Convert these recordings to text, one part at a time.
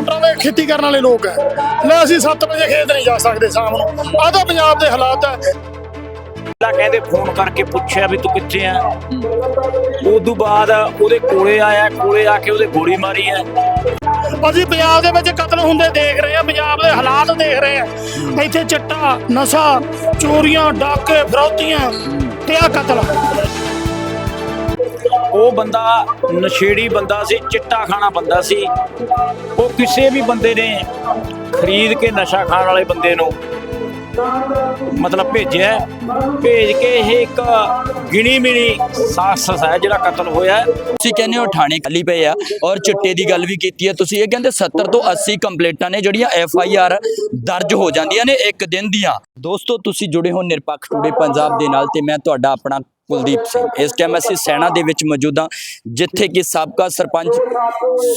ਮੋਟਰਾਂ ਦੇ ਖੇਤੀ ਕਰਨ ਵਾਲੇ ਲੋਕ ਹੈ। ਲੈ ਅਸੀਂ 7 ਵਜੇ ਖੇਤ ਨਹੀਂ ਜਾ ਸਕਦੇ ਸ਼ਾਮ ਨੂੰ। ਆਹ ਤਾਂ ਪੰਜਾਬ ਦੇ ਹਾਲਾਤ ਹੈ। ਪਹਿਲਾਂ ਕਹਿੰਦੇ ਫੋਨ ਕਰਕੇ ਪੁੱਛਿਆ ਵੀ ਤੂੰ ਕਿੱਥੇ ਆ? ਉਦੋਂ ਬਾਅਦ ਉਹਦੇ ਕੋਲੇ ਆਇਆ ਕੋਲੇ ਆ ਕੇ ਉਹਦੇ ਗੋਲੀ ਮਾਰੀ ਹੈ। ਅਸੀਂ ਪੰਜਾਬ ਦੇ ਵਿੱਚ ਕਤਲ ਹੁੰਦੇ ਦੇਖ ਰਹੇ ਹਾਂ ਪੰਜਾਬ ਦੇ ਹਾਲਾਤ ਦੇਖ ਰਹੇ ਹਾਂ। ਇੱਥੇ ਚਿੱਟਾ ਨਸ਼ਾ ਚੋਰੀਆਂ ਡਾਕੇ ਫਰੌਤੀਆਂ ਤੇ ਆ ਕਤਲ ਉਹ ਬੰਦਾ ਨਸ਼ੇੜੀ ਬੰਦਾ ਸੀ, ਚਿੱਟਾ ਖਾਣਾ ਬੰਦਾ ਸੀ। ਉਹ ਕਿਸੇ ਵੀ ਬੰਦੇ ਨੇ ਖਰੀਦ ਕੇ ਨਸ਼ਾ ਖਾਣ ਵਾਲੇ ਬੰਦੇ ਨੂੰ ਮਤਲਬ ਭੇਜਿਆ ਭੇਜ ਕੇ ਇਹ ਇੱਕ ਗਿਣੀ ਮਿਣੀ ਸਾਖਸ ਹੈ ਜਿਹੜਾ ਕਤਲ ਹੋਇਆ ਤੁਸੀਂ ਕਹਿੰਦੇ ਹੋ ਥਾਣੇ ਖਾਲੀ ਪਏ ਆ ਔਰ ਚਿੱਟੇ ਦੀ ਗੱਲ ਵੀ ਕੀਤੀ ਹੈ। ਤੁਸੀਂ ਇਹ ਕਹਿੰਦੇ 70 ਤੋਂ 80 ਕੰਪਲੇਂਟਾਂ ਨੇ ਜਿਹੜੀਆਂ ਐਫ ਆਈ ਆਰ ਦਰਜ ਹੋ ਜਾਂਦੀਆਂ ਨੇ ਇੱਕ ਦਿਨ ਦੀਆਂ। ਦੋਸਤੋ, ਤੁਸੀਂ ਜੁੜੇ ਹੋ ਨਿਰਪੱਖ ਟੂਡੇ ਪੰਜਾਬ ਦੇ ਨਾਲ ਤੇ ਮੈਂ ਤੁਹਾਡਾ ਆਪਣਾ ਕੁਲਦੀਪ ਸਿੰਘ। ਇਸ ਟਾਈਮ ਅਸੀਂ ਸੈਣਾ ਦੇ ਵਿੱਚ ਮੌਜੂਦ ਹਾਂ, ਜਿੱਥੇ ਕਿ ਸਾਬਕਾ ਸਰਪੰਚ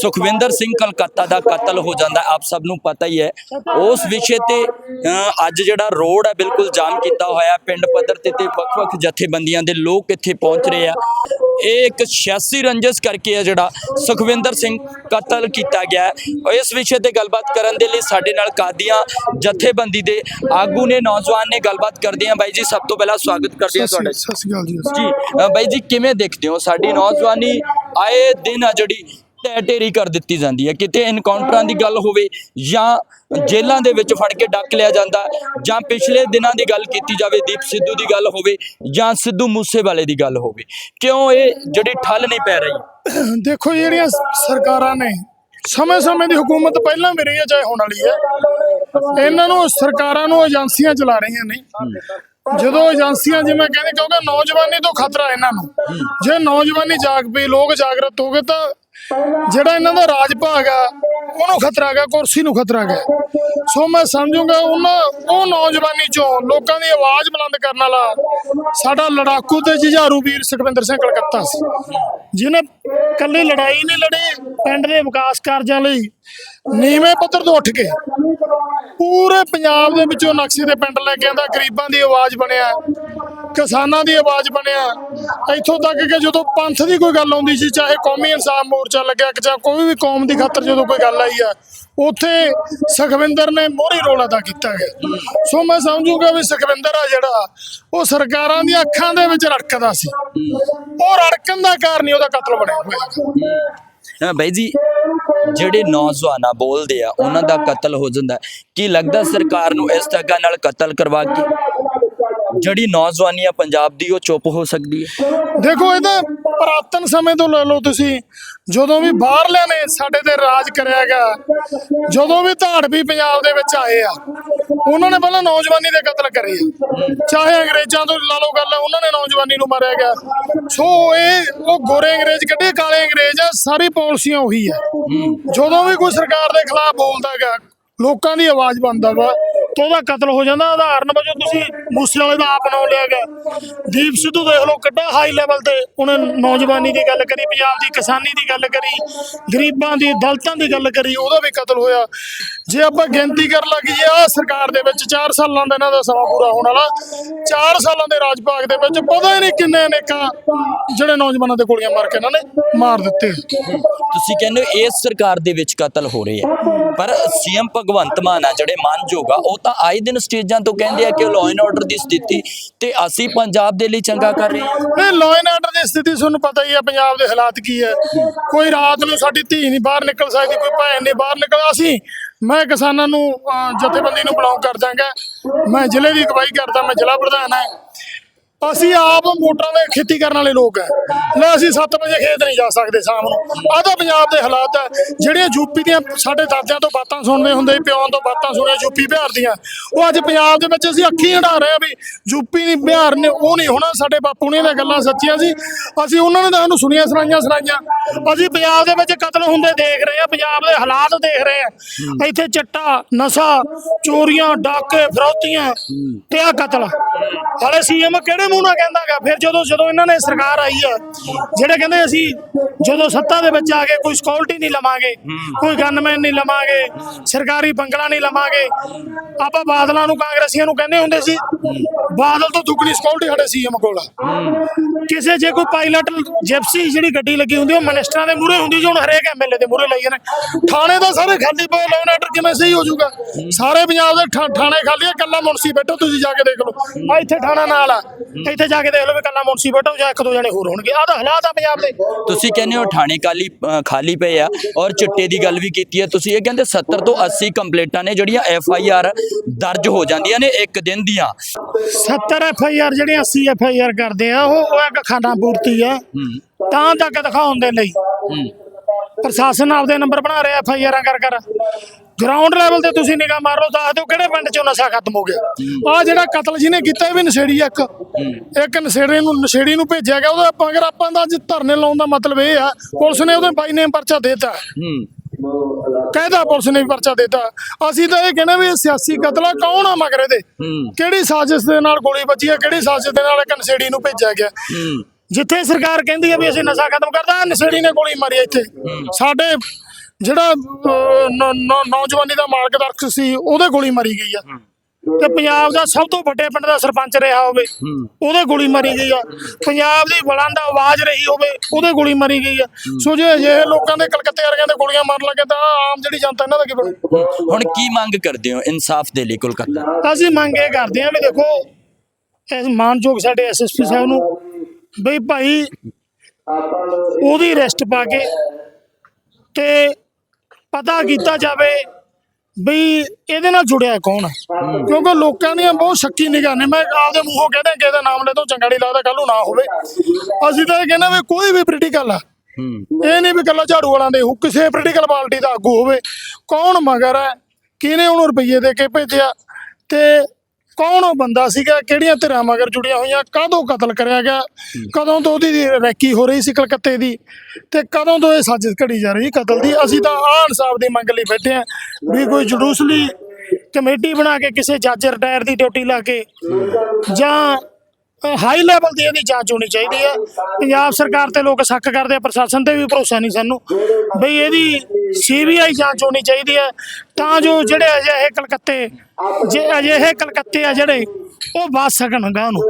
ਸੁਖਵਿੰਦਰ ਸਿੰਘ ਕਲਕੱਤਾ ਦਾ ਕਤਲ ਹੋ ਜਾਂਦਾ ਆਪ ਸਭ ਨੂੰ ਪਤਾ ਹੀ ਹੈ। ਉਸ ਵਿਸ਼ੇ ਤੇ ਅੱਜ ਜਿਹੜਾ ਰੋਡ ਹੈ, ਬਿਲਕੁਲ ਜਾਮ ਕੀਤਾ ਹੋਇਆ ਪਿੰਡ ਪੱਧਰ ਤੇ ਤੇ ਵੱਖ-ਵੱਖ ਜਥੇਬੰਦੀਆਂ ਦੇ ਲੋਕ ਇੱਥੇ ਪਹੁੰਚ ਰਹੇ ਆ। ਇਹ ਇੱਕ 86 ਰੰਜਸ ਕਰਕੇ ਹੈ ਜਿਹੜਾ ਸੁਖਵਿੰਦਰ ਸਿੰਘ ਕਤਲ ਕੀਤਾ ਗਿਆ ਹੈ। ਇਸ ਵਿਸ਼ੇ ਤੇ ਗੱਲਬਾਤ ਕਰਨ ਦੇ ਲਈ ਸਾਡੇ ਨਾਲ ਕਾਦੀਆਂ ਜਥੇਬੰਦੀ ਦੇ ਆਗੂ ਨੇ ਨੌਜਵਾਨ ਨੇ ਗੱਲਬਾਤ ਕਰਦੇ ਆ ਬਾਈ ਜੀ ਸਭ ਤੋਂ ਪਹਿਲਾਂ ਸਵਾਗਤ ਕਰਦੇ ਹਾਂ ਤੁਹਾਡਾ। ਸਤਿ ਸ਼੍ਰੀ ਅਕਾਲ ਜੀ। ਬਾਈ ਜੀ ਕਿਵੇਂ ਦੇਖਦੇ ਹੋ? ਸਾਡੀ ਨੌਜਵਾਨੀ ਆਏ ਦਿਨ ਆ ਜਿਹੜੀ ਢਹਿ ਢੇਰੀ ਕਰ ਦਿੱਤੀ ਜਾਂਦੀ ਹੈ। ਕਿਤੇ ਐਨਕਾਊਂਟਰਾਂ ਦੀ ਗੱਲ ਹੋਵੇ ਜਾਂ ਜੇਲ੍ਹਾਂ ਦੇ ਵਿੱਚ ਫੜ ਕੇ ਡੱਕ ਲਿਆ ਜਾਂਦਾ, ਜਾਂ ਪਿਛਲੇ ਦਿਨਾਂ ਦੀ ਗੱਲ ਕੀਤੀ ਜਾਵੇ, ਦੀਪ ਸਿੱਧੂ ਦੀ ਗੱਲ ਹੋਵੇ ਜਾਂ ਸਿੱਧੂ ਮੂਸੇਵਾਲੇ ਦੀ ਗੱਲ ਹੋਵੇ, ਕਿਉਂ ਇਹ ਜਿਹੜੀ ਠੱਲ ਨਹੀਂ ਪੈ ਰਹੀ? ਦੇਖੋ ਜਿਹੜੀਆਂ ਸਰਕਾਰਾਂ ਨੇ ਸਮੇਂ-ਸਮੇਂ ਦੀ ਹਕੂਮਤ ਪਹਿਲਾਂ ਵੀ ਰਹੀ ਹੈ, ਚਾਹੇ ਹੁਣ ਵਾਲੀ ਹੈ, ਇਹਨਾਂ ਨੂੰ ਸਰਕਾਰਾਂ ਨੂੰ ਏਜੰਸੀਆਂ ਚਲਾ ਰਹੀਆਂ ਨੇ। ਜਦੋਂ ਏਜੰਸੀਆਂ ਜਿਵੇਂ ਕਹਿੰਦੇ, ਕਿਉਂਕਿ ਨੌਜਵਾਨੀ ਤੋਂ ਖਤਰਾ ਇਹਨਾਂ ਨੂੰ। ਜੇ ਨੌਜਵਾਨੀ ਜਾਗ ਪਈ, ਲੋਕ ਜਾਗਰਤ ਹੋ ਗਏ, ਤਾਂ ਜਿਹੜਾ ਇਹਨਾਂ ਦਾ ਰਾਜ ਭਾਗ ਆ, ਉਹਨੂੰ ਖਤਰਾ ਹੈਗਾ, ਕੁਰਸੀ ਨੂੰ ਖਤਰਾ ਹੈਗਾ। ਸੋ ਮੈਂ ਸਮਝੂਗਾ ਉਹਨਾਂ, ਉਹ ਨੌਜਵਾਨੀ ਚੋਂ ਲੋਕਾਂ ਦੀ ਆਵਾਜ਼ ਬੁਲੰਦ ਕਰਨ ਵਾਲਾ ਸਾਡਾ ਲੜਾਕੂ ਤੇ ਜੁਝਾਰੂ ਵੀਰ ਸੁਖਵਿੰਦਰ ਸਿੰਘ ਕਲਕੱਤਾ ਸੀ, ਜਿਹਨੇ ਕੱਲੀ ਲੜਾਈ ਨਹੀਂ ਲੜੀ, ਪਿੰਡ ਦੇ ਵਿਕਾਸ ਕਾਰਜਾਂ ਲਈ ਨੀਵੇਂ ਪੱਧਰ ਤੋਂ ਉੱਠ ਕੇ ਪੂਰੇ ਪੰਜਾਬ ਦੇ ਵਿੱਚੋਂ ਨਕਸ਼ੇ ਦੇ ਪਿੰਡ ਲੈ ਕੇ ਆਂਦਾ, ਗਰੀਬਾਂ ਦੀ ਆਵਾਜ਼ ਬਣਿਆ। ਕਿਸਾਨਾਂ ਦੀ ਆਵਾਜ਼ ਬਣਿਆ। ਇੱਥੋਂ ਤੱਕ ਕਿ ਜਦੋਂ ਪੰਥ ਦੀ ਕੋਈ ਗੱਲ ਆਉਂਦੀ ਸੀ, ਚਾਹੇ ਕੌਮੀ ਇਨਸਾਫ ਮੋਰਚਾ ਲੱਗਿਆ ਕਿ ਜਾਂ ਕੋਈ ਵੀ ਕੌਮ ਦੀ ਖਾਤਰ ਜਦੋਂ ਕੋਈ ਗੱਲ ਆਈ ਆ, ਉੱਥੇ ਸੁਖਵਿੰਦਰ ਨੇ ਮੋਹਰੀ ਰੋਲ ਅਦਾ ਕੀਤਾ ਗਿਆ। ਸੋ ਮੈਂ ਸਮਝੂਗਾ ਵੀ ਸੁਖਵਿੰਦਰ ਆ ਜਿਹੜਾ, ਉਹ ਸਰਕਾਰਾਂ ਦੀਆਂ ਅੱਖਾਂ ਦੇ ਵਿੱਚ ਰੜਕਦਾ ਸੀ। ਉਹ ਰੜਕਣ ਦਾ ਕਾਰਨ ਹੀ ਉਹਦਾ ਕਤਲ ਬਣਿਆ ਹੋਇਆ। ਬਾਈ ਜੀ, ਜਿਹੜੇ ਨੌਜਵਾਨਾਂ ਬੋਲਦੇ ਆ, ਉਹਨਾਂ ਦਾ ਕਤਲ ਹੋ ਜਾਂਦਾ। ਕੀ ਲੱਗਦਾ ਸਰਕਾਰ ਨੂੰ ਇਸ ਤਰ੍ਹਾਂ ਨਾਲ ਕਤਲ ਕਰਵਾ ਕੇ ਜਿਹੜੀ ਨੌਜਵਾਨੀ ਆ ਪੰਜਾਬ ਦੀ ਉਹ ਚੁੱਪ ਹੋ ਸਕਦੀ ਹੈ। ਦੇਖੋ ਇਹ ਤਾਂ ਪ੍ਰਾਤਨ ਸਮੇਂ ਤੋਂ ਲੈ ਲਓ ਤੁਸੀਂ। ਜਦੋਂ ਵੀ ਬਾਹਰਲਿਆਂ ਨੇ ਸਾਡੇ ਤੇ ਰਾਜ ਕਰਿਆਗਾ ਜਦੋਂ ਵੀ ਧਾੜ ਵੀ ਪੰਜਾਬ ਦੇ ਵਿੱਚ ਆਏ ਆ ਉਹਨਾਂ ਨੇ ਪਹਿਲਾਂ ਨੌਜਵਾਨੀ ਦੇ ਕਤਲ ਕਰੇ ਆ। ਚਾਹੇ ਅੰਗਰੇਜ਼ਾਂ ਤੋਂ ਲਾ ਲਓ ਗੱਲ ਉਹਨਾਂ ਨੇ ਨੌਜਵਾਨੀ ਨੂੰ ਮਾਰਿਆ ਗਿਆ ਸੋ ਇਹ ਉਹ ਗੋਰੇ ਅੰਗਰੇਜ਼ ਕੱਢੇ ਕਾਲੇ ਅੰਗਰੇਜ਼ ਆ ਸਾਰੀ ਪਾਲਿਸੀਆਂ ਉਹੀ ਆ। ਜਦੋਂ ਵੀ ਕੋਈ ਸਰਕਾਰ ਦੇ ਖਿਲਾਫ ਬੋਲਦਾਗਾ ਲੋਕਾਂ ਦੀ ਆਵਾਜ਼ ਬਣਦਾ ਵਾ। ਉਹਦਾ ਕਤਲ ਹੋ ਜਾਂਦਾ ਉਦਾਹਰਨ ਵਜੋਂ ਤੁਸੀਂ ਮੂਸੇ ਵਾਲੇ ਦਾ ਆਪ ਨਾਮ ਲਿਆ ਗਿਆ। ਦੀਪ ਸਿੱਧੂ ਦੇਖ ਲਓ ਕਿੱਡਾ ਹਾਈ ਲੈਵਲ ਤੇ ਉਹਨੇ ਨੌਜਵਾਨੀ ਦੀ ਗੱਲ ਕਰੀ, ਪੰਜਾਬ ਦੀ ਕਿਸਾਨੀ ਦੀ ਗੱਲ ਕਰੀ, ਗਰੀਬਾਂ ਦੀ, ਦਲਤਾਂ ਦੀ ਗੱਲ ਕਰੀ, ਉਹਦਾ ਵੀ ਕਤਲ ਹੋਇਆ। ਜੇ ਆਪਾਂ ਗਿਣਤੀ ਕਰਨ ਲੱਗੀਏ ਆ ਸਰਕਾਰ ਦੇ ਵਿੱਚ 4 ਸਾਲਾਂ ਦਾ ਇਹਨਾਂ ਦਾ ਸਮਾਂ ਪੂਰਾ ਹੋਣ ਵਾਲਾ। 4 ਸਾਲਾਂ ਦੇ ਰਾਜ ਭਾਗ ਦੇ ਵਿੱਚ ਪਤਾ ਹੀ ਨਹੀਂ ਕਿੰਨੇ ਅਨੇਕਾਂ ਜਿਹੜੇ ਨੌਜਵਾਨਾਂ ਦੇ ਗੋਲੀਆਂ ਮਾਰ ਕੇ ਇਹਨਾਂ ਨੇ ਮਾਰ ਦਿੱਤੇ। ਤੁਸੀਂ ਕਹਿੰਦੇ ਹੋ ਇਸ ਸਰਕਾਰ ਦੇ ਵਿੱਚ ਕਤਲ ਹੋ ਰਹੇ ਆ। ਪਰ ਸੀਐਮ ਭਗਵੰਤ ਮਾਨ ਆ, ਜਿਹੜੇ ਮਾਨਯੋਗ ਆ, ਉਹ ਤਾਂ ਆਏ ਦਿਨ ਸਟੇਜਾਂ ਤੋਂ ਕਹਿੰਦੇ ਆ ਕਿ ਲਾਅ ਐਂਡ ਆਰਡਰ ਦੀ ਸਥਿਤੀ ਤੇ ਅਸੀਂ ਪੰਜਾਬ ਦੇ ਲਈ ਚੰਗਾ ਕਰ ਰਹੇ ਹਾਂ। ਨਹੀਂ ਲਾਅ ਐਂਡ ਆਰਡਰ ਦੀ ਸਥਿਤੀ ਤੁਹਾਨੂੰ ਪਤਾ ਹੀ ਹੈ ਪੰਜਾਬ ਦੇ ਹਾਲਾਤ ਕੀ ਹੈ ਕੋਈ ਰਾਤ ਨੂੰ ਸਾਡੀ ਧੀ ਨਹੀਂ ਬਾਹਰ ਨਿਕਲ ਸਕਦੀ, ਕੋਈ ਭੈਣ ਨਹੀਂ ਬਾਹਰ ਨਿਕਲ ਅਸੀਂ, ਮੈਂ ਕਿਸਾਨਾਂ ਨੂੰ ਜਥੇਬੰਦੀ ਨੂੰ ਬਿਲੋਂਗ ਕਰਦਾਗਾ। ਮੈਂ ਜ਼ਿਲ੍ਹੇ ਦੀ ਅਗਵਾਈ ਕਰਦਾ, ਮੈਂ ਜ਼ਿਲ੍ਹਾ ਪ੍ਰਧਾਨ ਹਾਂ। ਅਸੀਂ ਆਪ ਮੋਟਰਾਂ ਦੇ ਖੇਤੀ ਕਰਨ ਵਾਲੇ ਲੋਕ ਹੈ। ਨਾ ਅਸੀਂ 7 ਵਜੇ ਖੇਤ ਨਹੀਂ ਜਾ ਸਕਦੇ ਸ਼ਾਮ ਨੂੰ। ਆਹ ਤਾਂ ਪੰਜਾਬ ਦੇ ਹਾਲਾਤ ਹੈ। ਜਿਹੜੀਆਂ ਯੂਪੀ ਦੀਆਂ ਸਾਡੇ ਦਾਦਿਆਂ ਤੋਂ ਬਾਤਾਂ ਸੁਣਦੇ ਹੁੰਦੇ ਸੀ ਪਿਓਾਂ ਤੋਂ ਬਾਤਾਂ ਸੁਣੀਆਂ ਯੂਪੀ ਬਿਹਾਰ ਦੀਆਂ, ਉਹ ਅੱਜ ਪੰਜਾਬ ਦੇ ਵਿੱਚ ਅਸੀਂ ਅੱਖੀਂ ਹਟਾ ਰਹੇ ਆ ਵੀ ਯੂਪੀ ਨਹੀਂ, ਬਿਹਾਰ ਨੇ ਉਹ ਨਹੀਂ ਹੋਣਾ। ਸਾਡੇ ਬਾਪੂ ਨੇ ਦੀਆਂ ਗੱਲਾਂ ਸੱਚੀਆਂ ਸੀ। ਅਸੀਂ ਉਹਨਾਂ ਨੇ ਤਾਂ ਸਾਨੂੰ ਸੁਣੀਆਂ, ਸੁਣਾਈਆਂ ਸੁਣਾਈਆਂ। ਅਸੀਂ ਪੰਜਾਬ ਦੇ ਵਿੱਚ ਕਤਲ ਹੁੰਦੇ ਦੇਖ ਰਹੇ ਆ ਪੰਜਾਬ ਦੇ ਹਾਲਾਤ ਦੇਖ ਰਹੇ ਆ ਇੱਥੇ ਚਿੱਟਾ, ਨਸ਼ਾ, ਚੋਰੀਆਂ, ਡਾਕੇ ਫਰੋਤੀਆਂ ਤੇ ਆ ਕਤਲ ਹਾਲੇ ਸੀਐਮ ਕਿਹੜੇ ਮੂੰਹ ਨਾਲ ਕਹਿੰਦਾਗਾ? ਫਿਰ ਜਦੋਂ ਜਦੋਂ ਇਹਨਾਂ ਨੇ ਸਰਕਾਰ ਆਈ ਆ, ਜਿਹੜੇ ਕਹਿੰਦੇ ਅਸੀਂ ਜਦੋਂ ਸੱਤਾ ਦੇ ਵਿੱਚ ਆ ਕੇ ਕੋਈ ਸਕਿਉਰਟੀ ਨਹੀਂ ਲਵਾਂਗੇ, ਕੋਈ ਗਨਮੈਨ ਨਹੀਂ ਲਵਾਂਗੇ, ਸਰਕਾਰੀ ਬੰਗਲਾ ਨਹੀਂ ਲਵਾਂਗੇ, ਆਪਾਂ ਬਾਦਲਾਂ ਨੂੰ ਕਾਂਗਰਸੀਆਂ ਨੂੰ ਕਹਿੰਦੇ ਹੁੰਦੇ ਸੀ, ਬਾਦਲ ਤੋਂ ਦੁੱਗਣੀ ਸਕਿਉਰਟੀ ਸਾਡੇ ਸੀਐਮ ਕੋਲ ਕਿਸੇ ਜੇ ਕੋਈ ਪਾਇਲਟ ਜਿਪਸੀ ਜਿਹੜੀ ਗੱਡੀ ਲੱਗੀ ਹੁੰਦੀ, ਉਹ ਮਿਨਿਸਟਰਾਂ ਦੇ ਮੂਹਰੇ ਹੁੰਦੀ ਜੋ ਹੁਣ ਹਰੇਕ ਐਮਐਲਏ ਦੇ ਮੂਹਰੇ ਲਾਈ ਨੇ ਥਾਣੇ ਦਾ ਸਾਰੇ ਖਾਲੀ ਪਏ ਲਾਉਣ ਆਰਡਰ ਕਿਵੇਂ ਸਹੀ ਹੋ ਜਾਊਗਾ? ਸਾਰੇ ਪੰਜਾਬ ਦੇ ਥਾਣੇ ਖਾਲੀ ਆ ਕੱਲਾ ਮੁਨਸੀ ਬੈਠੋ, ਤੁਸੀਂ ਜਾ ਕੇ ਦੇਖ ਲਓ। ਆ ਇੱਥੇ ਥਾਣਾ ਨਾਲ ਆ। ਇੱਥੇ ਜਾ ਕੇ ਦੇਖ ਲਓ ਵੀ ਕੱਲਾ ਮੁਨਸੀ ਬੈਠੋ ਜਾਂ ਇੱਕ ਦੋ ਜਣੇ ਹੋਰ ਹੋਣਗੇ। ਆਹ ਤਾਂ ਹਾਲਾਤ ਆ ਪੰਜਾਬ ਦੇ। ਤੁਸੀਂ ਕਹਿੰਦੇ ਹੋ ਥਾਣੇ ਕਾਲੀ ਖਾਲੀ ਪਏ ਆ ਔਰ ਚਿੱਟੇ ਦੀ ਗੱਲ ਵੀ ਕੀਤੀ ਹੈ। ਤੁਸੀਂ ਇਹ ਕਹਿੰਦੇ 70 ਤੋਂ 80 ਕੰਪਲੇਂਟਾਂ ਨੇ ਜਿਹੜੀਆਂ ਐਫ ਆਈ ਆਰ ਦਰਜ ਹੋ ਜਾਂਦੀਆਂ ਨੇ ਇੱਕ ਦਿਨ ਦੀਆਂ। 70 ਐਫ ਆਈ ਆਰ ਜਿਹੜੀਆਂ 80 ਐਫ ਆਈ ਆਰ ਕਰਦੇ ਆ ਉਹ ਉਹ ਇੱਕ ਖਾਨਾ ਪੂਰਤੀ ਆ। ਤਾਂ ਤੱਕ ਦਿਖਾਉਣ ਦੇ ਲਈ। ਪ੍ਰਸ਼ਾਸਨ ਆਪਦੇ ਨੰਬਰ ਬਣਾ ਰਿਹਾ ਐਫ ਆਈ ਆਰਾਂ ਕਰ ਕਰ। ਗਰਾਊਂਡ ਲੈਵਲ ਤੇ ਤੁਸੀਂ ਨਿਗਾਹ ਮਾਰ ਦੱਸ ਦਿਓ ਕਿਹੜੇ ਪਿੰਡ 'ਚੋਂ ਨਸ਼ਾ ਖਤਮ ਹੋ ਗਿਆ। ਆ ਜਿਹੜਾ ਕਤਲ ਜਿਹਨੇ ਕੀਤਾ ਇਹ ਵੀ ਨਸ਼ੇੜੀ ਇੱਕ। ਇੱਕ ਨਸ਼ੇੜੀ ਨੂੰ ਨਸ਼ੇੜੀ ਨੂੰ ਭੇਜਿਆ ਗਿਆ ਉਹਦਾ ਆਪਾਂ ਅਗਰ ਆਪਾਂ ਦਾ ਅੱਜ ਧਰਨੇ ਲਾਉਣ ਦਾ ਮਤਲਬ ਇਹ ਆ ਪੁਲਿਸ ਨੇ ਉਹਦੇ ਬਾਈ ਨੇਮ ਪਰਚਾ ਦੇਤਾ। ਹੂੰ। ਕਹਿਦਾ ਪੁਲਿਸ ਨੇ ਪਰਚਾ ਦੇਤਾ। ਅਸੀਂ ਤਾਂ ਇਹ ਕਹਿੰਦੇ ਵੀ ਇਹ ਸਿਆਸੀ ਕਤਲ ਆ ਕੌਣ ਆ ਮਗਰ ਇਹਦੇ? ਹੂੰ। ਕਿਹੜੀ ਸਾਜ਼ਿਸ਼ ਦੇ ਨਾਲ ਗੋਲੀ ਵੱਜੀ ਆ ਕਿਹੜੀ ਸਾਜ਼ਿਸ਼ ਦੇ ਨਾਲ ਇੱਕ ਨਸ਼ੇੜੀ ਨੂੰ ਭੇਜਿਆ ਗਿਆ? ਹੂੰ। ਜਿੱਥੇ ਸਰਕਾਰ ਕਹਿੰਦੀ ਹੈ ਵੀ ਅਸੀਂ ਨਸ਼ਾ ਖਤਮ ਕਰਦਾ ਨਸ਼ੇੜੀ ਨੇ ਗੋਲੀ ਮਾਰੀ ਇੱਥੇ। ਸਾਡੇ ਜਿਹੜਾ ਨੌਜਵਾਨੀ ਦਾ ਮਾਲਕ ਦਰਖ ਸੀ ਉਹਦੇ ਗੋਲੀ ਮਾਰੀ ਗਈ ਆ। ਤੇ ਪੰਜਾਬ ਦਾ ਸਭ ਤੋਂ ਵੱਡੇ ਪਿੰਡ ਦਾ ਸਰਪੰਚ ਰਿਹਾ ਹੋਵੇ ਉਹਦੇ ਗੋਲੀ ਮਾਰੀ ਗਈ ਆ। ਪੰਜਾਬ ਦੀ ਬੁਲੰਦ ਆਵਾਜ਼ ਰਹੀ ਹੋਵੇ ਉਹਦੇ ਗੋਲੀ ਮਾਰੀ ਗਈ ਆ। ਸੋ ਜੇ ਅਜਿਹੇ ਲੋਕਾਂ ਦੇ ਕਲਕੱਤੇ ਵਰਗਿਆਂ ਦੇ ਗੋਲੀਆਂ ਮਾਰਨ ਲੱਗੇ ਤਾਂ ਆਮ ਜਿਹੜੀ ਜਨਤਾ ਇਹਨਾਂ ਦਾ ਕੀ ਬਣੂ? ਹੁਣ ਕੀ ਮੰਗ ਕਰਦੇ ਹੋ ਇਨਸਾਫ ਦੇ ਲਈ ਕੋਲਕਾਤਾ? ਅਸੀਂ ਮੰਗ ਇਹ ਕਰਦੇ ਹਾਂ ਵੀ ਦੇਖੋ ਇਸ ਮਾਨਯੋਗ ਸਾਡੇ ਐਸਐਸਪੀ ਸਾਹਿਬ ਨੂੰ ਬਈ ਭਾਈ ਉਹਦੀ ਅਰੈਸਟ ਪਾ ਕੇ ਤੇ ਪਤਾ ਕੀਤਾ ਜਾਵੇ ਬਈ ਇਹਦੇ ਨਾਲ ਜੁੜਿਆ ਕੌਣ। ਹੈ ਕਿਉਂਕਿ ਲੋਕਾਂ ਦੀਆਂ ਬਹੁਤ ਸ਼ੱਕੀ ਨਿਗਾਹ ਨੇ ਮੈਂ ਆਪਦੇ ਮੂੰਹੋਂ ਕਹਿੰਦਾ ਕਿ ਇਹਦਾ ਨਾਮ ਲੈ ਤੋਂ ਚੰਗਾ ਨਹੀਂ ਲੱਗਦਾ ਕੱਲ ਨੂੰ ਨਾ ਹੋਵੇ। ਅਸੀਂ ਤਾਂ ਇਹ ਕਹਿੰਦੇ ਵੀ ਕੋਈ ਵੀ ਪੋਲੀਟੀਕਲ ਆ। ਇਹ ਨਹੀਂ ਵੀ ਕੱਲਾ ਝਾੜੂ ਵਾਲਾਂ ਦੇ ਹੋ ਕਿਸੇ ਪੋਲੀਟੀਕਲ ਪਾਰਟੀ ਦਾ ਆਗੂ ਹੋਵੇ। ਕੌਣ ਮਗਰ ਹੈ? ਕਿਹਨੇ ਉਹਨੂੰ ਰੁਪਈਏ ਦੇ ਕੇ ਭੇਜਿਆ? ਤੇ ਕੌਣ ਉਹ ਬੰਦਾ ਸੀਗਾ ਕਿਹੜੀਆਂ ਧਿਰਾਂ ਮਗਰ ਜੁੜੀਆਂ ਹੋਈਆਂ ਕਦੋਂ ਕਤਲ ਕਰਿਆ ਗਿਆ ਕਦੋਂ ਤੋਂ ਉਹਦੀ ਰੈਕੀ ਹੋ ਰਹੀ ਸੀ ਕਲਕੱਤੇ ਦੀ ਤੇ ਕਦੋਂ ਤੋਂ ਇਹ ਸਾਜ਼ਿਸ਼ ਘੜੀ ਜਾ ਰਹੀ ਕਤਲ ਦੀ? ਅਸੀਂ ਤਾਂ ਆਹ ਇਨਸਾਫ ਦੀ ਮੰਗ ਲਈ ਬੈਠੇ ਆ ਵੀ ਕੋਈ ਜੁਡੂਸਲੀ ਕਮੇਟੀ ਬਣਾ ਕੇ ਕਿਸੇ ਜੱਜ ਰਿਟਾਇਰ ਦੀ ਡਿਊਟੀ ਲਾ ਕੇ ਜਾਂ ਹਾਈ ਲੈਵਲ ਦੀ ਇਹਦੀ ਜਾਂਚ ਹੋਣੀ ਚਾਹੀਦੀ ਹੈ। ਪੰਜਾਬ ਸਰਕਾਰ ਤੇ ਲੋਕ ਸ਼ੱਕ ਕਰਦੇ ਆ, ਪ੍ਰਸ਼ਾਸਨ ਤੇ ਵੀ ਭਰੋਸਾ ਨਹੀਂ ਸਾਨੂੰ। ਬਈ ਇਹਦੀ ਸੀਬੀਆਈ ਜਾਂਚ ਹੋਣੀ ਚਾਹੀਦੀ ਹੈ। ਤਾਂ ਜੋ ਜਿਹੜੇ ਅਜਿਹੇ ਕਲਕੱਤੇ, ਜੇ ਅਜਿਹੇ ਕਲਕੱਤੇ ਆ ਜਿਹੜੇ, ਉਹ ਬਚ ਸਕਣ ਗਾ ਨੂੰ।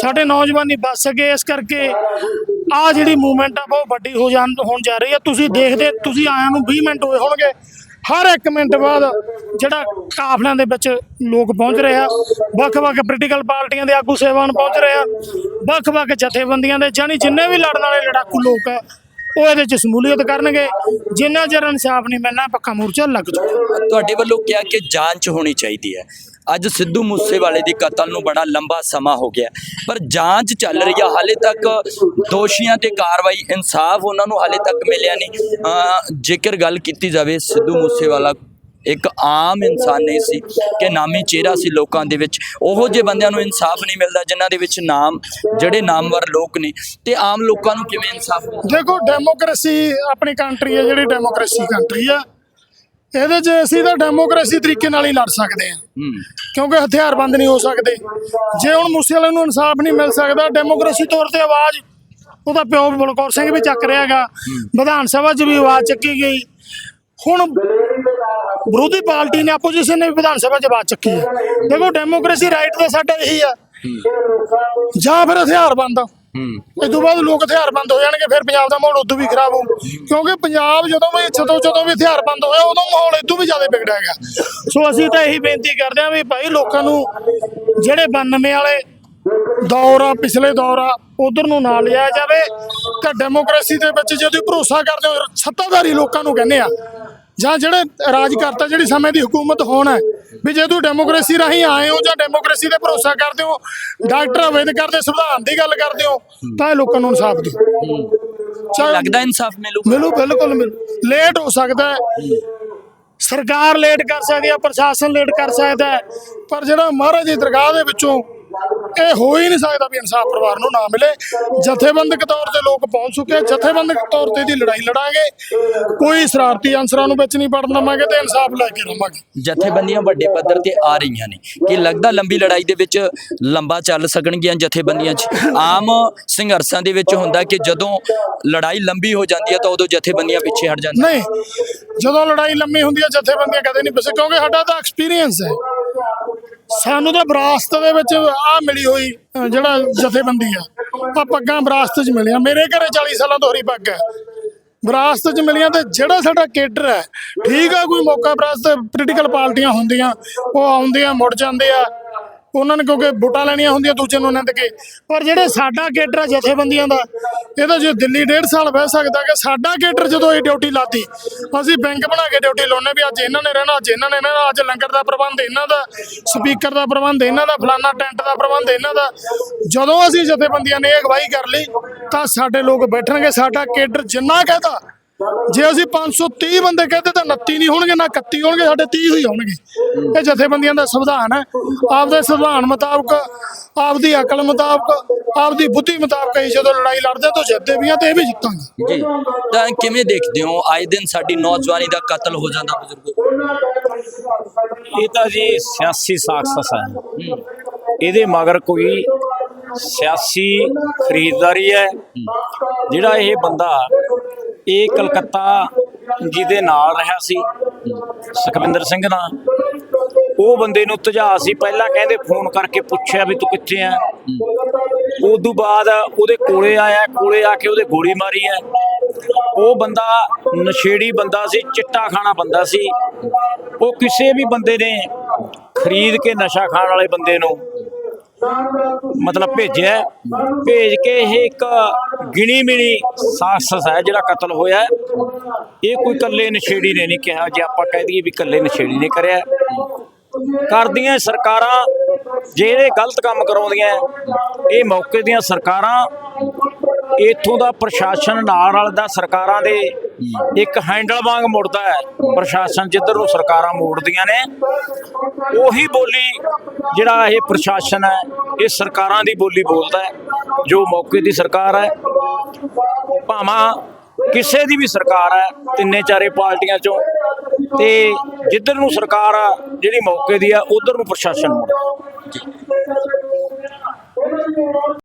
ਸਾਡੇ ਨੌਜਵਾਨੀ ਬਚ ਸਕੇ ਇਸ ਕਰਕੇ ਆ ਜਿਹੜੀ ਮੂਵਮੈਂਟ ਆ, ਬਹੁਤ ਵੱਡੀ ਹੋ ਜਾਣ, ਹੋਣ ਜਾ ਰਹੀ ਹੈ। ਤੁਸੀਂ ਦੇਖਦੇ, ਤੁਸੀਂ ਆਇਆਂ ਨੂੰ 20 ਮਿੰਟ ਹੋਏ ਹੋਣਗੇ। ਹਰ ਇੱਕ ਮਿੰਟ ਬਾਅਦ ਜਿਹੜਾ ਕਾਫਲਿਆਂ ਦੇ ਵਿੱਚ ਲੋਕ ਪਹੁੰਚ ਰਹੇ ਆ, ਵੱਖ-ਵੱਖ ਪੋਲੀਟੀਕਲ ਪਾਰਟੀਆਂ ਦੇ ਆਗੂ ਸੇਵਾਨ ਪਹੁੰਚ ਰਹੇ ਆ, ਵੱਖ-ਵੱਖ ਜਥੇਬੰਦੀਆਂ ਦੇ ਜਾਨੀ ਜਿੰਨੇ ਵੀ ਲੜਨ ਵਾਲੇ ਲੜਾਕੂ ਲੋਕ ਆ, ਉਹ ਇਹਦੇ ਚ ਸਮੂਲੀਅਤ ਕਰਨਗੇ। ਜਿੰਨਾ ਚਿਰ ਇਨਸਾਫ ਨਹੀਂ ਮਿਲਣਾ, ਪੱਕਾ ਮੋਰਚਾ ਲੱਗ ਜਾਊਗਾ। ਤੁਹਾਡੇ ਵੱਲੋਂ ਕਿਹਾ ਕਿ ਜਾਂਚ ਹੋਣੀ ਚਾਹੀਦੀ ਹੈ। ਅੱਜ ਸਿੱਧੂ ਮੂਸੇਵਾਲੇ ਦੀ ਕਤਲ ਨੂੰ ਬੜਾ ਲੰਬਾ ਸਮਾਂ ਹੋ ਗਿਆ। ਪਰ ਜਾਂਚ ਚੱਲ ਰਹੀ ਹੈ ਹਾਲੇ ਤੱਕ ਦੋਸ਼ੀਆਂ ਤੇ ਕਾਰਵਾਈ ਇਨਸਾਫ ਉਹਨਾਂ ਨੂੰ ਹਾਲੇ ਤੱਕ ਮਿਲਿਆ ਨਹੀਂ। ਜੇਕਰ ਗੱਲ ਕੀਤੀ ਜਾਵੇ, ਸਿੱਧੂ ਮੂਸੇਵਾਲਾ ਇੱਕ ਆਮ ਇਨਸਾਨ ਨਹੀਂ ਸੀ ਕਿ ਨਾਮੀ ਚਿਹਰਾ ਸੀ ਲੋਕਾਂ ਦੇ ਵਿੱਚ। ਉਹੋ ਜਿਹੇ ਬੰਦਿਆਂ ਨੂੰ ਇਨਸਾਫ ਨਹੀਂ ਮਿਲਦਾ ਜਿਨ੍ਹਾਂ ਦੇ ਵਿੱਚ ਨਾਮ, ਜਿਹੜੇ ਨਾਮਵਰ ਲੋਕ ਨੇ। ਤੇ ਆਮ ਲੋਕਾਂ ਨੂੰ ਕਿਵੇਂ ਇਨਸਾਫ ਦੇਖੋ ਡੈਮੋਕ੍ਰੇਸੀ ਆਪਣੀ ਕੰਟਰੀ ਹੈ, ਜਿਹੜੀ ਡੈਮੋਕ੍ਰੇਸੀ ਕੰਟਰੀ ਆ। ਇਹਦੇ 'ਚ ਅਸੀਂ ਤਾਂ ਡੈਮੋਕ੍ਰੇਸੀ ਤਰੀਕੇ ਨਾਲ ਹੀ ਲੜ ਸਕਦੇ ਹਾਂ। ਹੂੰ। ਕਿਉਂਕਿ ਹਥਿਆਰਬੰਦ ਨਹੀਂ ਹੋ ਸਕਦੇ। ਜੇ ਹੁਣ ਮੂਸੇ ਵਾਲੇ ਨੂੰ ਇਨਸਾਫ ਨਹੀਂ ਮਿਲ ਸਕਦਾ ਡੈਮੋਕ੍ਰੇਸੀ ਤੌਰ ਤੇ ਆਵਾਜ਼ ਉਹਦਾ ਪਿਓ ਬਲਕੌਰ ਸਿੰਘ ਵੀ ਚੱਕ ਰਿਹਾ ਹੈਗਾ। ਵਿਧਾਨ ਸਭਾ 'ਚ ਵੀ ਆਵਾਜ਼ ਚੱਕੀ ਗਈ। ਹੁਣ ਵਿਰੋਧੀ ਪਾਰਟੀ ਨੇ ਆਪੋਜੀਸ਼ਨ ਨੇ ਵੀ ਵਿਧਾਨ ਸਭਾ 'ਚ ਆਵਾਜ਼ ਚੱਕੀ ਹੈ। ਦੇਖੋ ਡੈਮੋਕ੍ਰੇਸੀ ਰਾਈਟ ਤਾਂ ਸਾਡਾ ਇਹੀ ਆ। ਜਾਂ ਫਿਰ ਹਥਿਆਰਬੰਦ। ਇਸ ਤੋਂ ਬਾਅਦ ਲੋਕ ਹਥਿਆਰਬੰਦ ਹੋ ਜਾਣਗੇ, ਫਿਰ ਪੰਜਾਬ ਦਾ ਮਾਹੌਲ ਉਦੋਂ ਵੀ ਖਰਾਬ ਹੋਊ। ਕਿਉਂਕਿ ਪੰਜਾਬ ਜਦੋਂ ਵੀ ਜਦੋਂ ਜਦੋਂ ਵੀ ਹਥਿਆਰਬੰਦ ਹੋਇਆ, ਉਦੋਂ ਮਾਹੌਲ ਇਦੋਂ ਵੀ ਜ਼ਿਆਦਾ ਵਿਗੜਿਆ ਗਿਆ। ਸੋ ਅਸੀਂ ਤਾਂ ਇਹੀ ਬੇਨਤੀ ਕਰਦੇ ਹਾਂ ਵੀ ਭਾਈ ਲੋਕਾਂ ਨੂੰ ਜਿਹੜੇ 92 ਵਾਲੇ ਦੌਰ ਆ, ਪਿਛਲੇ ਦੌਰ ਆ, ਉਧਰ ਨੂੰ ਨਾ ਲਿਆ ਜਾਵੇ। ਤਾਂ ਡੈਮੋਕ੍ਰੇਸੀ ਦੇ ਵਿੱਚ ਜਦੋਂ ਭਰੋਸਾ ਕਰਦੇ ਹੋ, ਸੱਤਾਧਾਰੀ ਲੋਕਾਂ ਨੂੰ ਕਹਿੰਦੇ ਆ, ਜਾਂ ਜਿਹੜੇ ਰਾਜ ਕਰਤਾ ਜਿਹੜੀ ਸਮੇਂ ਦੀ ਹਕੂਮਤ ਹੋਣ ਹੈ ਵੀ ਜੇ ਤੁਸੀਂ ਡੈਮੋਕ੍ਰੇਸੀ ਰਾਹੀਂ ਆਏ ਹੋ ਜਾਂ ਡੈਮੋਕ੍ਰੇਸੀ ਤੇ ਭਰੋਸਾ ਕਰਦੇ ਹੋ ਡਾਕਟਰ ਅੰਬੇਦਕਰ ਦੇ ਸੰਵਿਧਾਨ ਦੀ ਗੱਲ ਕਰਦੇ ਹੋ ਤਾਂ ਇਹ ਲੋਕਾਂ ਨੂੰ ਇਨਸਾਫ ਦਿਓ। ਲੱਗਦਾ ਇਨਸਾਫ ਮਿਲੂ। ਮਿਲੂ ਬਿਲਕੁਲ ਮਿਲੂ। ਲੇਟ ਹੋ ਸਕਦਾ ਸਰਕਾਰ ਲੇਟ ਕਰ ਸਕਦੀ ਹੈ ਪ੍ਰਸ਼ਾਸਨ ਲੇਟ ਕਰ ਸਕਦਾ ਹੈ। ਪਰ ਜਿਹੜਾ ਮਹਾਰਾਜ ਦੀ ਦਰਗਾਹ ਦੇ ਵਿੱਚੋਂ ਇਹ ਹੋ ਹੀ ਨਹੀਂ ਸਕਦਾ ਵੀ ਇਨਸਾਫ ਪਰਿਵਾਰ ਨੂੰ ਨਾ ਮਿਲੇ। ਜਥੇਬੰਦਕ ਤੌਰ ਤੇ ਲੋਕ ਪਹੁੰਚ ਚੁੱਕੇ ਜਥੇਬੰਦਕ ਤੌਰ ਤੇ ਦੀ ਲੜਾਈ ਲੜਾਂਗੇ। ਕੋਈ ਸ਼ਰਾਰਤੀ ਅਨਸਰਾਂ ਨੂੰ ਵਿੱਚ ਨਹੀਂ ਵੜਨ ਦੇਵਾਂਗੇ ਤੇ ਇਨਸਾਫ ਲੈ ਕੇ ਰਵਾਂਗੇ। ਜਥੇਬੰਦੀਆਂ ਵੱਡੇ ਪੱਧਰ ਤੇ ਆ ਰਹੀਆਂ ਨੇ। ਕਿ ਲੱਗਦਾ ਲੰਬੀ ਲੜਾਈ ਦੇ ਵਿੱਚ ਲੰਬਾ ਚੱਲ ਸਕਣਗੀਆਂ ਜਥੇਬੰਦੀਆਂ 'ਚ? ਆਮ ਸੰਘਰਸ਼ਾਂ ਦੇ ਵਿੱਚ ਹੁੰਦਾ ਕਿ ਜਦੋਂ ਲੜਾਈ ਲੰਬੀ ਹੋ ਜਾਂਦੀ ਹੈ ਤਾਂ ਉਦੋਂ ਜਥੇਬੰਦੀਆਂ ਪਿੱਛੇ ਹਟ ਜਾਂਦੀਆਂ। ਨਹੀਂ ਜਦੋਂ ਲੜਾਈ ਲੰਮੀ ਹੁੰਦੀ ਹੈ ਜਥੇਬੰਦੀਆਂ ਕਦੇ ਨਹੀਂ ਪਿੱਛੇ। ਕਿਉਂਕਿ ਸਾਡਾ ਤਾਂ ਐਕਸਪੀਰੀਅੰਸ ਹੈ। ਸਾਨੂੰ ਤਾਂ ਵਿਰਾਸਤ ਦੇ ਵਿੱਚ ਆ ਮਿਲੀ ਹੋਈ ਜਿਹੜਾ ਜਥੇਬੰਦੀ ਆ ਆ ਪੱਗਾਂ ਵਿਰਾਸਤ 'ਚ ਮਿਲੀਆਂ ਮੇਰੇ ਘਰੇ 40 ਸਾਲਾਂ ਤੋਂ ਹਰੀ ਪੱਗ ਹੈ। ਵਿਰਾਸਤ 'ਚ ਮਿਲੀਆਂ ਤੇ ਜਿਹੜਾ ਸਾਡਾ ਕੇਡਰ ਹੈ, ਠੀਕ ਆ, ਕੋਈ ਮੌਕਾ, ਵਿਰਾਸਤ ਪੋਲੀਟੀਕਲ ਪਾਰਟੀਆਂ ਹੁੰਦੀਆਂ, ਉਹ ਆਉਂਦੀਆਂ, ਮੁੜ ਜਾਂਦੇ ਆ। ਉਹਨਾਂ ਨੇ ਕਿਉਂਕਿ ਵੋਟਾਂ ਲੈਣੀਆਂ ਹੁੰਦੀਆਂ ਦੂਜੇ ਨੂੰ ਨਿੰਦ ਕੇ। ਪਰ ਜਿਹੜੇ ਸਾਡਾ ਕੇਡਰ ਆ ਜਥੇਬੰਦੀਆਂ ਦਾ, ਇਹ ਤਾਂ ਜੇ ਦਿੱਲੀ ਡੇਢ ਸਾਲ ਬਹਿ ਸਕਦਾ ਕਿ ਸਾਡਾ ਕੇਡਰ ਜਦੋਂ ਇਹ ਡਿਊਟੀ ਲਾਤੀ, ਅਸੀਂ ਬੈਂਕ ਬਣਾ ਕੇ ਡਿਊਟੀ ਲਾਉਨੇ ਵੀ ਅੱਜ ਇਹਨਾਂ ਨੇ ਰਹਿਣਾ, ਅੱਜ ਇਹਨਾਂ ਨੇ ਰਹਿਣਾ, ਅੱਜ ਲੰਗਰ ਦਾ ਪ੍ਰਬੰਧ ਇਹਨਾਂ ਦਾ, ਸਪੀਕਰ ਦਾ ਪ੍ਰਬੰਧ ਇਹਨਾਂ ਦਾ, ਫਲਾਨਾ ਟੈਂਟ ਦਾ ਪ੍ਰਬੰਧ ਇਹਨਾਂ ਦਾ। ਜਦੋਂ ਅਸੀਂ ਜਥੇਬੰਦੀਆਂ ਨੇ ਇਹ ਅਗਵਾਈ ਕਰ ਲਈ, ਤਾਂ ਸਾਡੇ ਲੋਕ ਬੈਠਣਗੇ, ਸਾਡਾ ਕੇਡਰ ਜਿੰਨਾ ਕਹਤਾ ਜੇ ਅਸੀਂ 530 ਬੰਦੇ ਕਹਤੇ ਤਾਂ 29 ਨਹੀਂ ਹੋਣਗੇ ਨਾ 31 ਹੋਣਗੇ ਸਾਡੇ 30 ਹੀ ਹੋਣਗੇ। ਇਹ ਜਥੇਬੰਦੀਆਂ ਦਾ ਸੰਵਿਧਾਨ ਹੈ। ਆਪਦੇ ਸੰਵਿਧਾਨ ਮੁਤਾਬਕ ਆਪਦੀ ਅਕਲ ਮੁਤਾਬਕ ਆਪਦੀ ਬੁੱਧੀ ਮੁਤਾਬਕ ਅਸੀਂ ਜਦੋਂ ਲੜਾਈ ਲੜਦੇ ਤਾਂ ਜਿੱਤਦੇ ਵੀ ਆ ਤੇ ਇਹ ਵੀ ਜਿੱਤਾਂਗੇ। ਜੀ। ਤਾਂ ਕਿਵੇਂ ਦੇਖਦੇ ਹੋ? ਆਏ ਦਿਨ ਸਾਡੀ ਨੌਜਵਾਨੀ ਦਾ ਕਤਲ ਹੋ ਜਾਂਦਾ ਬਜ਼ੁਰਗੋ। ਇਹ ਤਾਂ ਜੀ ਸਿਆਸੀ ਸਾਖਸਸ ਹੈ। ਇਹਦੇ ਮਗਰ ਕੋਈ ਸਿਆਸੀ ਖਰੀਦਦਾਰੀ ਹੈ। ਜਿਹੜਾ ਇਹ ਬੰਦਾ ਇਹ ਕਲਕੱਤਾ ਜਿਹਦੇ ਨਾਲ ਰਿਹਾ ਸੀ, ਸੁਖਵਿੰਦਰ ਸਿੰਘ ਦਾ। ਉਹ ਬੰਦੇ ਨੂੰ ਤਜਾ ਸੀ। ਪਹਿਲਾਂ ਕਹਿੰਦੇ ਫੋਨ ਕਰਕੇ ਪੁੱਛਿਆ ਵੀ ਤੂੰ ਕਿੱਥੇ ਆ ਉਦੋਂ ਬਾਅਦ ਉਹਦੇ ਕੋਲੇ ਆਇਆ, ਕੋਲੇ ਆ ਕੇ ਉਹਦੇ ਗੋਲੀ ਮਾਰੀ ਹੈ ਉਹ ਬੰਦਾ ਨਸ਼ੇੜੀ ਬੰਦਾ ਸੀ, ਚਿੱਟਾ ਖਾਣਾ ਬੰਦਾ ਸੀ। ਉਹ ਕਿਸੇ ਵੀ ਬੰਦੇ ਨੇ ਖਰੀਦ ਕੇ ਨਸ਼ਾ ਖਾਣ ਵਾਲੇ ਬੰਦੇ ਨੂੰ ਮਤਲਬ ਭੇਜਿਆ ਭੇਜ ਕੇ ਇਹ ਇੱਕ ਗਿਣੀ ਮਿਣੀ ਸਾਖਸ ਹੈ ਜਿਹੜਾ ਕਤਲ ਹੋਇਆ ਇਹ ਕੋਈ ਇਕੱਲੇ ਨਸ਼ੇੜੀ ਨੇ ਨਹੀਂ ਕਿਹਾ ਜੇ ਆਪਾਂ ਕਹਿ ਦਈਏ ਵੀ ਇਕੱਲੇ ਨਸ਼ੇੜੀ ਨੇ ਕਰਿਆ ਕਰਦੀਆਂ ਸਰਕਾਰਾਂ ਜਿਹੜੇ ਗਲਤ ਕੰਮ ਕਰਾਉਂਦੀਆਂ ਇਹ ਮੌਕੇ ਦੀਆਂ ਸਰਕਾਰਾਂ ਇੱਥੋਂ ਦਾ ਪ੍ਰਸ਼ਾਸਨ ਨਾਲ ਰਲਦਾ ਸਰਕਾਰਾਂ ਦੇ ਇੱਕ ਹੈਂਡਲ ਵਾਂਗ ਮੁੜਦਾ ਹੈ। ਪ੍ਰਸ਼ਾਸਨ ਜਿੱਧਰ ਨੂੰ ਸਰਕਾਰਾਂ ਮੋੜਦੀਆਂ ਨੇ, ਉਹੀ ਬੋਲੀ ਜਿਹੜਾ ਇਹ ਪ੍ਰਸ਼ਾਸਨ ਹੈ, ਇਹ ਸਰਕਾਰਾਂ ਦੀ ਬੋਲੀ ਬੋਲਦਾ ਹੈ, ਜੋ ਮੌਕੇ ਦੀ ਸਰਕਾਰ ਹੈ। ਭਾਵਾਂ ਕਿਸੇ ਦੀ ਵੀ ਸਰਕਾਰ ਹੈ, ਤਿੰਨੇ ਚਾਰੇ ਪਾਰਟੀਆਂ ਚੋਂ, ਤੇ ਜਿੱਧਰ ਨੂੰ ਸਰਕਾਰ ਆ, ਜਿਹੜੀ ਮੌਕੇ ਦੀ ਆ, ਉਧਰ ਨੂੰ ਪ੍ਰਸ਼ਾਸਨ ਮੁੜਦਾ